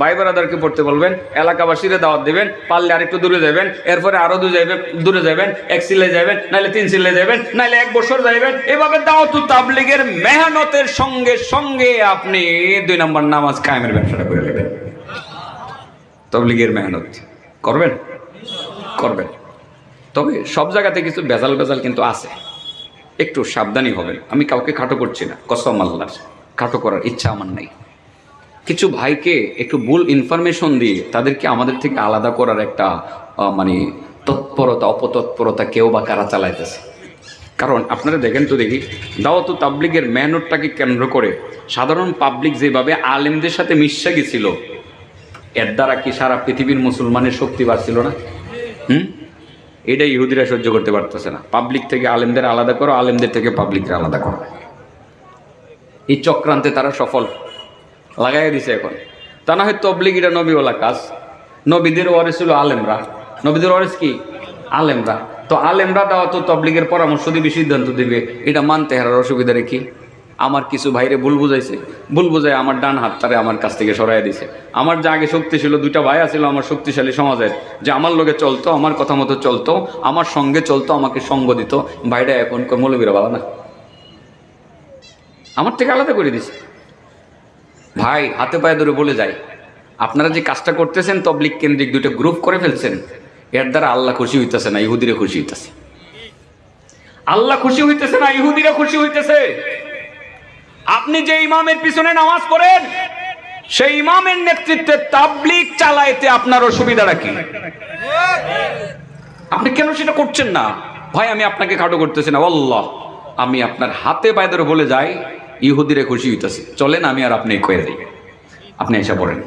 ভাই ব্রাদারকে পড়তে বলবেন, এলাকাবাসীরে দাওয়াত দিবেন, পারলে আরেকটু দূরে যাবেন, এরপরে আরও দূরে যাবেন দূরে যাবেন, এক সিলে যাবেন নাহলে তিন সিলে যাবেন নাহলে এক বছর যাবেন এভাবে দাওয়াতু তাবলিগের মেহনতের সঙ্গে সঙ্গে আপনি দুই নম্বর নামাজ কায়েমের ব্যবসাটা করে নেবেন। তাবলিগের মেহনত, করবেন? করবেন। তবে সব জায়গাতে কিছু বেজাল বেজাল কিন্তু আছে। একটু সাবধানী হবেন। আমি কাউকে খাটো করছি না, কসম আল্লাহর। খাটো করার ইচ্ছা আমার নাই। কিছু ভাইকে একটু ভুল ইনফরমেশন দিয়ে তাদেরকে আমাদের থেকে আলাদা করার একটা মানে তৎপরতা, অপতৎপরতা কেউ বা কারা চালাইতেছে? কারণ আপনারা দেখেন তো দেখি, দাওয়াত তাবলিগের মেহনতটাকে কেন্দ্র করে সাধারণ পাবলিক যেভাবে আলেমদের সাথে মিশে গেছিল, এর দ্বারা কি সারা পৃথিবীর মুসলমানের শক্তি বাড়ছিল না? হুম? এটা ইহুদিরা সহ্য করতে পারতেছে না। পাবলিক থেকে আলেমদের আলাদা করো, আলেমদের থেকে পাবলিকরা আলাদা করো। এই চক্রান্তে তারা সফল। লাগাই দিছে এখন। তা না হয় তবলিগ এটা নবীওয়ালা কাজ। নবীদের ওয়ারিস ছিল আলেমরা। নবীদের ওয়ারিস কি? আলেমরা। তো আলেমরা দেওয়া তো তবলিগের পরামর্শ দিবে সিদ্ধান্ত দিবে। এটা মানতে হারার অসুবিধা রেখি আমার কিছু ভাইরে ভুল বুঝাইছে। ভুল বুঝাই আমার ডান হাত তারে আমার কাছ থেকে সরাই দিছে। আমার যে আগে শক্তি ছিল, দুইটা ভাই আছিল আমার শক্তিশালী সমাজের। যে আমার লোকে চলতো, আমার কথা মতো চলতো, আমার সঙ্গে চলতো, আমাকে সঙ্গ দিত। ভাইটা এখন মৌলবীরা ভালো না? আমার থেকে আলাদা করে দিছে। ভাই, হাতে পায়ে ধরে বলে যাই। আপনারা যে কাজটা করতেছেন তবলিক কেন্দ্রিক দুটো গ্রুপ করে ফেলছেন, এর দ্বারা আল্লাহ খুশি হইতেছে না, ইহুদিরা খুশি হইতেছে। আল্লাহ খুশি হইতেছে না, ইহুদিরা খুশি হইতেছে। আপনি যে ইমামের পিছনে নামাজ পড়েন, সেই ইমামের নেতৃত্বে তাবলিক চালাইতে আপনার অসুবিধাটা কি? আপনি কেন সেটা করছেন না? ভাই, আমি আপনাকে খাটো করতেছি না আল্লাহ আমি আপনার হাতে পায়ে ধরে বলে যাই ইহুদিরে খুশি হইতেছে। চলেন, আমি আর আপনি কয়ে দিই। আপনি এসে পড়েন।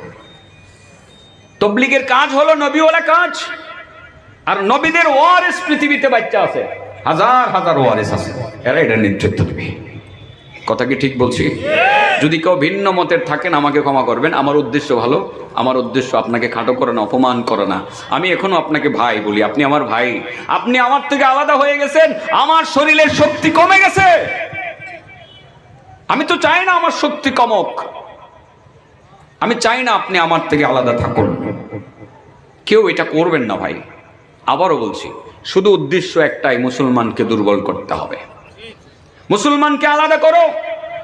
তবলিগের কাজ হলো নবীওয়ালা কাজ। আর নবীদের ওয়ারেস পৃথিবীতে বাচ্চা আছে। হাজার হাজার ওয়ারেস আছে। এরা এটা নেতৃত্ব দেবে কথা কি ঠিক বলছি? যদি কেউ ভিন্ন মতের থাকেন, আমাকে ক্ষমা করবেন। আমার উদ্দেশ্য ভালো। আমার উদ্দেশ্য আপনাকে খাটো করে না, অপমান করে না। আমি এখনও আপনাকে ভাই বলি, আপনি আমার ভাই। আপনি আমার থেকে আলাদা হয়ে গেছেন। আমার শরীরের শক্তি কমে গেছে। আমি তো চাই না আমার শক্তি কমক। আমি চাই না আপনি আমার থেকে আলাদা থাকুন। কেউ এটা করবেন না ভাই। আবারও বলছি, শুধু উদ্দেশ্য একটাই, মুসলমানকে দুর্বল করতে হবে। মুসলমানকে আলাদা করো,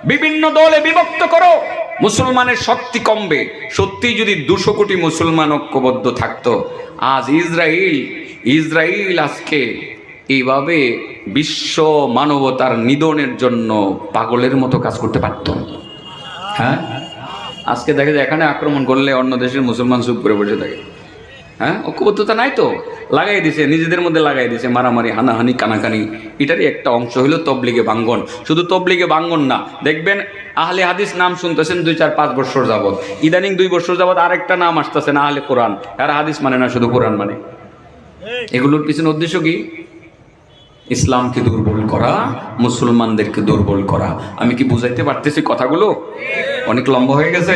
বিভিন্ন দলে বিভক্ত করো, মুসলমানের শক্তি কমবে। সত্যি যদি দুশো কোটি মুসলমান ঐক্যবদ্ধ থাকতো, আজ ইসরায়েল ইসরায়েল আজকে এইভাবে বিশ্ব মানবতার নিধনের জন্য পাগলের মতো কাজ করতে পারত। হ্যাঁ? আজকে দেখা যায় এখানে আক্রমণ করলে অন্য দেশের মুসলমান চুপ করে বসে থাকে। হ্যাঁ? ঐক্যবদ্ধতা নাই তো? লাগাই দিছে, নিজেদের মধ্যে লাগাই দিছে, মারামারি, হানাহানি, কানাকানি। এটারই একটা অংশ হইল তবলিগে বাঙ্গন শুধু তবলিগে বাঙ্গন না, দেখবেন আহলে হাদিস নাম শুনতেছেন দুই, চার, পাঁচ বছর যাবৎ। ইদানিং দুই বছর যাবত আরেকটা নাম আসতেছে না আহলে কোরআন। আর হাদিস মানে না শুধু কোরআন মানে। এগুলোর পিছনে উদ্দেশ্য কি? ইসলামকে দুর্বল করা, মুসলমানদেরকে দুর্বল করা। আমি কি বুঝাইতে পারতেছি কথাগুলো? অনেক লম্বা হয়ে গেছে।